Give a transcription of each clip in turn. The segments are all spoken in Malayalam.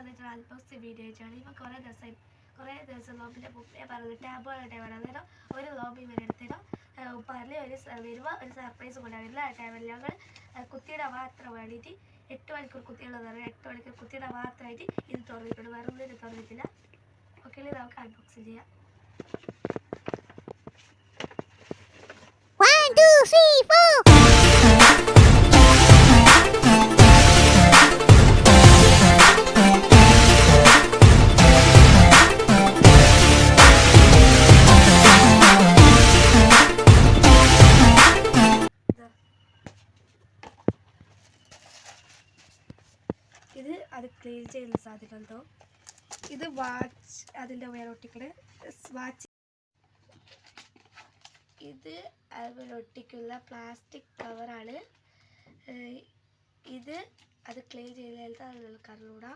വന്നിട്ട് അൺബോക്സിങ് വീഡിയോ ആയിട്ടാണ് ഇപ്പം കുറേ ദിവസം കുറേ ദിവസം ലോബിന്റെ മുമ്പേ പറഞ്ഞു ടാബുകളുടെ ടൈമാണ് അന്നേരം ഒരു ലോബി ഇവർ എടുത്തരും ഉപ്പാറിൽ ഒരു വരുമ്പോൾ ഒരു സർപ്രൈസ് കൊണ്ടുവരില്ല ആ ടൈമിൽ ഞങ്ങൾ കുത്തിയുടെ മാത്രം വേണ്ടിയിട്ട് എട്ട് മണിക്കൂർ കുത്തിയുള്ളത് പറയാം എട്ട് മണിക്കൂർ കുത്തിയുടെ മാത്രമായിട്ട് ഇത് തുറന്നിട്ടുണ്ട്. വേറെ ഒന്നും ഇത് തുറന്നിട്ടില്ല. ഓക്കെ നമുക്ക് അൺബോക്സിങ് ചെയ്യാം. One, two, three, four. അത് ക്ലീൻ ചെയ്യുന്ന എന്തോ. ഇത് വാച്ച് അതിന്റെ വേറൊട്ടിക്കണ് വാച്ച്. ഇത് അതിലൊട്ടിക്കുള്ള പ്ലാസ്റ്റിക് കവറാണ്. ഇത് അത് ക്ലീൻ ചെയ്ത് അറിഞ്ഞൂടാ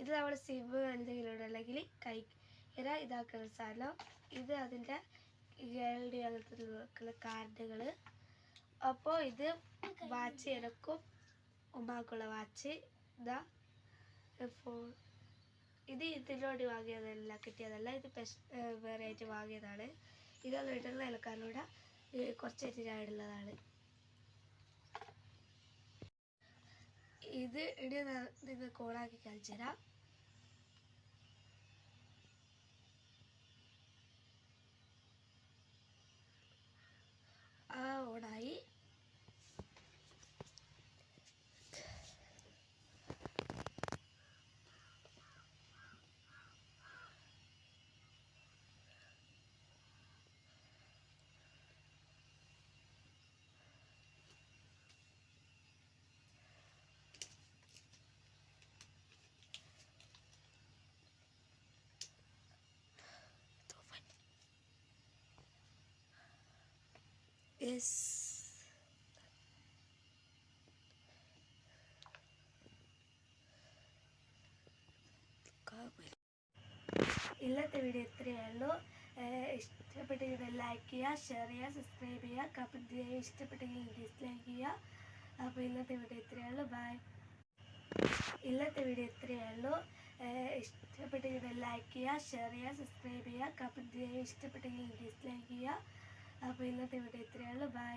ഇത് നമ്മൾ സിബ് എന്തെങ്കിലും ഉണ്ടെങ്കിൽ കൈ ഇര ഇതാക്കുന്ന സാധനം. ഇത് അതിന്റെ ഗേൾഡി അങ്ങനത്തെ കാർഡുകൾ അപ്പോൾ ഇത് വാച്ച് എനക്കും ഉമ്മാക്കുള്ള വാച്ച്. ഇതാ. ഇപ്പോൾ ഇത് ഇതിനോട് വാങ്ങിയതല്ല കിട്ടിയതല്ല ഇത് വേറെ ആയിട്ട് വാങ്ങിയതാണ്. ഇതൊന്നും ഇടുന്ന ഇലക്കാരിലൂടെ കുറച്ചായിട്ട് ഇടുന്നതാണ്. ഇത് ഇനി നിങ്ങൾക്ക് ഓണാക്കി കാണിച്ചു തരാം ആ ഓണായി യെസ് ഇന്നത്തെ വീഡിയോ ഇത്രയുള്ളൂ ഇഷ്ടപ്പെട്ടെങ്കിൽ ലൈക്ക് ചെയ്യുക ഷെയർ ചെയ്യുക സബ്സ്ക്രൈബ് ചെയ്യുക കമന്റ് ചെയ്യുക ഇഷ്ടപ്പെട്ടെങ്കിൽ ഡിസ്ലൈക്ക് ചെയ്യുക അപ്പോൾ ഇന്നത്തെ വീഡിയോ ഇത്രയുള്ളൂ ബൈ ഇന്നത്തെ വീഡിയോ ഇത്രയുള്ളൂ ഇഷ്ടപ്പെട്ടെങ്കിൽ ലൈക്ക് ചെയ്യുക ഷെയർ ചെയ്യുക സബ്സ്ക്രൈബ് ചെയ്യുക കമന്റ് ചെയ്യുക ഇഷ്ടപ്പെട്ടെങ്കിൽ ഡിസ്ലൈക്ക് ചെയ്യുക അപ്പോൾ ഇന്നത്തെ വീഡിയോ ഇത്രയേ ഉള്ളൂ. ബൈ